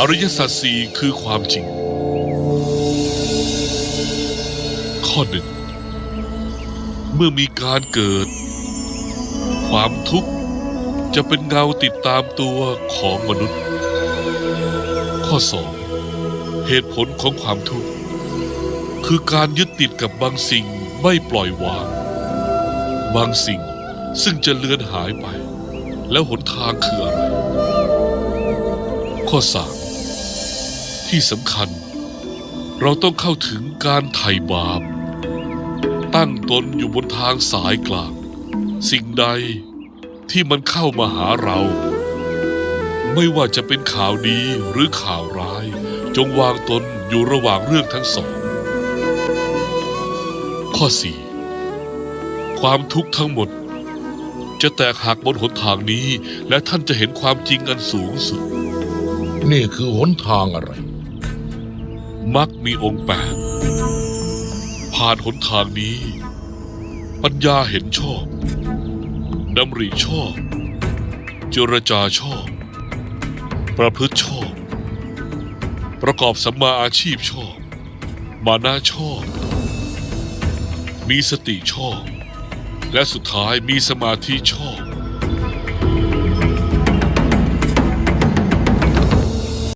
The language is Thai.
อริยสัจสี่คือความจริง ข้อหนึ่งเมื่อมีการเกิด ความทุกข์จะเป็นเงาติดตามตัวของมนุษย์ ข้อสองเหตุผลของความทุกข์คือการยึดติดกับบางสิ่งไม่ปล่อยวาง บางสิ่งซึ่งจะเลือนหายไป แล้วหนทางคืออะไรข้อสาม ที่สำคัญ เราต้องเข้าถึงการไถ่บาป ตั้งตนอยู่บนทางสายกลาง สิ่งใดที่มันเข้ามาหาเรา ไม่ว่าจะเป็นข่าวดีหรือข่าวร้าย จงวางตนอยู่ระหว่างเรื่องทั้งสอง ข้อสี่ความทุกข์ทั้งหมด จะแตกหักบนหนทางนี้ และท่านจะเห็นความจริงอันสูงสุด นี่คือหนทางอะไร มักมีองค์แปดผ่านหนทางนี้ ปัญญาเห็นชอบดำริชอบ เจรจาชอบ ประพฤติชอบ ประกอบสัมมาอาชีพชอบ มานาชอบ มีสติชอบ และสุดท้ายมีสมาธิชอบ